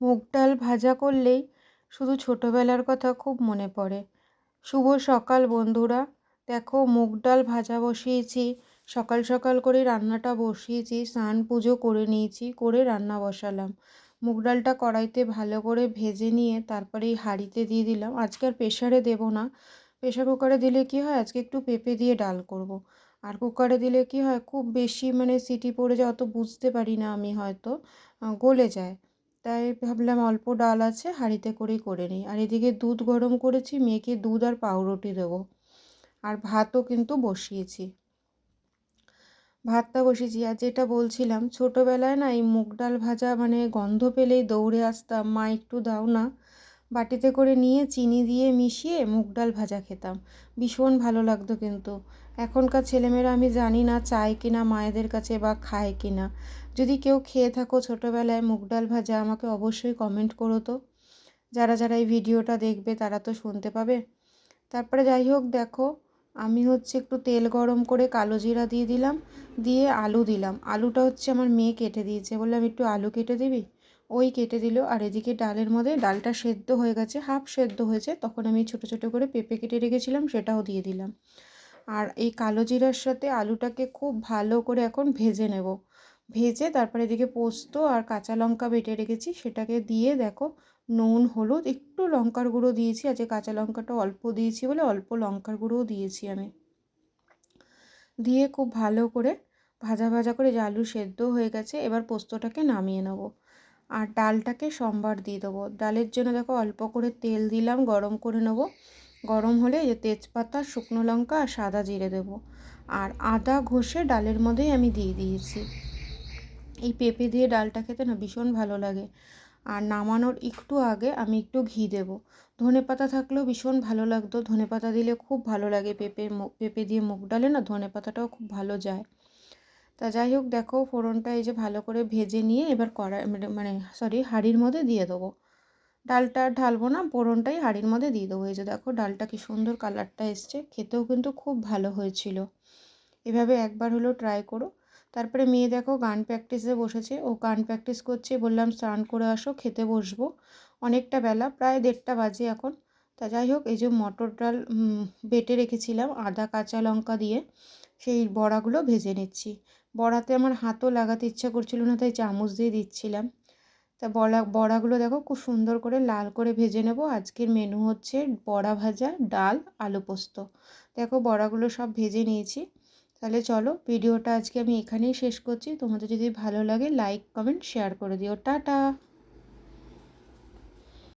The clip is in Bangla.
মুগ ডাল ভাজা করলেই শুধু ছোটোবেলার কথা খুব মনে পড়ে। শুভ সকাল, বন্ধুরা। দেখো, মুগ ডাল ভাজা বসিয়েছি। সকাল সকাল করে রান্নাটা বসিয়েছি, স্নান পুজো করে নিয়েছি, করে রান্না বসালাম। মুগ ডালটা কড়াইতে ভালো করে ভেজে নিয়ে তারপরে হাঁড়িতে দিয়ে দিলাম। আজকে আর প্রেশারে দেবো না। প্রেশার কুকারে দিলে কি হয়? আজকে একটু পেঁপে দিয়ে ডাল করব। আর কুকারে দিলে কি হয়? খুব বেশি মানে সিটি পড়ে যায়, অত বুঝতে পারি না আমি হয়তো। গলে যায়। তাই ভাবলাম অল্প ডাল আছে হাঁড়িতে করেই করে নিই। আর এদিকে দুধ গরম করেছি, মেয়েকে দুধ আর পাউরুটি দেবো। আর ভাতও কিন্তু বসিয়েছি। ভাতটা বসেছি আর যেটা বলছিলাম, ছোটোবেলায় না এই মুগ ডাল ভাজা মানে গন্ধ পেলেই দৌড়ে আসতাম। মা একটু দাও না। বাটিতে করে নিয়ে চিনি দিয়ে মিশিয়ে মুগ ডাল ভাজা খেতাম। ভীষণ ভালো লাগতো কিন্তু। এখনকার ছেলেমেয়েরা আমি জানি না চায় কি না মায়েদের কাছে বা খায় কি না যদি কেউ খেয়ে থাকো ছোটোবেলায় মুগ ডাল ভাজা, আমাকে অবশ্যই কমেন্ট করো তো। যারা যারা এই ভিডিওটা দেখবে তারা তো শুনতে পাবে। তারপরে যাই হোক, দেখো, আমি হচ্ছে একটু তেল গরম করে কালো জিরা দিয়ে দিলাম, দিয়ে আলু দিলাম। আলুটা হচ্ছে আমার মেয়ে কেটে দিয়েছে। বললাম, একটু আলু কেটে দিবি? ওই কেটে দিল। আর এদিকে ডালের মধ্যে ডালটা সেদ্ধ হয়ে গেছে, হাফ সেদ্ধ হয়েছে। তখন আমি ছোটো ছোটো করে পেঁপে কেটে রেখেছিলাম, সেটাও দিয়ে দিলাম। আর এই কালো জিরার সাথে আলুটাকে খুব ভালো করে এখন ভেজে নেব। ভেজে তারপরে এদিকে পোস্ত আর কাঁচা লঙ্কা বেটে রেখেছি, সেটাকে দিয়ে দেখো নুন, হলুদ, একটু লঙ্কার গুঁড়ো দিয়েছি। আজকে কাঁচা লঙ্কাটা অল্প দিয়েছি বলে অল্প লঙ্কার গুঁড়োও দিয়েছি আমি। দিয়ে খুব ভালো করে ভাজা ভাজা করে যে আলু সেদ্ধ হয়ে গেছে, এবার পোস্তটাকে নামিয়ে নেব। আর ডালটাকে সম্বার দিয়ে দেবো। ডালের জন্য দেখো অল্প করে তেল দিলাম, গরম করে নেব। গরম হলে যে তেজপাতা, শুকনো লঙ্কা আর সাদা জিরে দেবো। আর আদা ঘষে ডালের মধ্যেই আমি দিয়ে দিয়েছি। এই পেঁপে দিয়ে ডালটা খেতে না ভীষণ ভালো লাগে। আর নামানোর একটু আগে আমি একটু ঘি দেবো। ধনে পাতা থাকলেও ভীষণ ভালো লাগতো। ধনে পাতা দিলে খুব ভালো লাগে পেঁপে পেঁপে দিয়ে মুগ ডালে না ধনে পাতাটাও খুব ভালো যায়। তা যাই হোক, দেখো ফোড়নটা এই যে ভালো করে ভেজে নিয়ে এবার কড়াই মানে সরি হাঁড়ির মধ্যে দিয়ে দেবো। ডালটা ঢালবো না, ফোড়নটাই হাঁড়ির মধ্যে দিয়ে দেবো। এই যে দেখো, ডালটা কি সুন্দর কালারটা এসছে, খেতেও কিন্তু খুব ভালো হয়েছিল। এভাবে একবার হলেও ট্রাই করো। তারপরে মেয়ে দেখো গান প্র্যাকটিসে বসেছে। ও গান প্র্যাকটিস করছে, বললাম স্নান করে আসো, খেতে বসবো। অনেকটা বেলা, প্রায় দেড়টা বাজে এখন। তা যাই হোক, এই যে মটর ডাল বেটে রেখেছিলাম, আদা, কাঁচা লঙ্কা দিয়ে, সেই বড়াগুলো ভেজে নিচ্ছি। বড়াতে আমার হাতও লাগাতে ইচ্ছা করছিল না, তাই চামচ দিয়ে দিচ্ছিলাম। তা বড়া বড়াগুলো দেখো খুব সুন্দর করে লাল করে ভেজে নেব। আজকের মেনু হচ্ছে বড়া ভাজা, ডাল, আলু পোস্ত। দেখো বড়াগুলো সব ভেজে নিয়েছি। তাহলে চলো ভিডিওটা আজকে আমি এখানেই শেষ করছি। তোমাদের যদি ভালো লাগে লাইক কমেন্ট শেয়ার করে দিও। টাটা!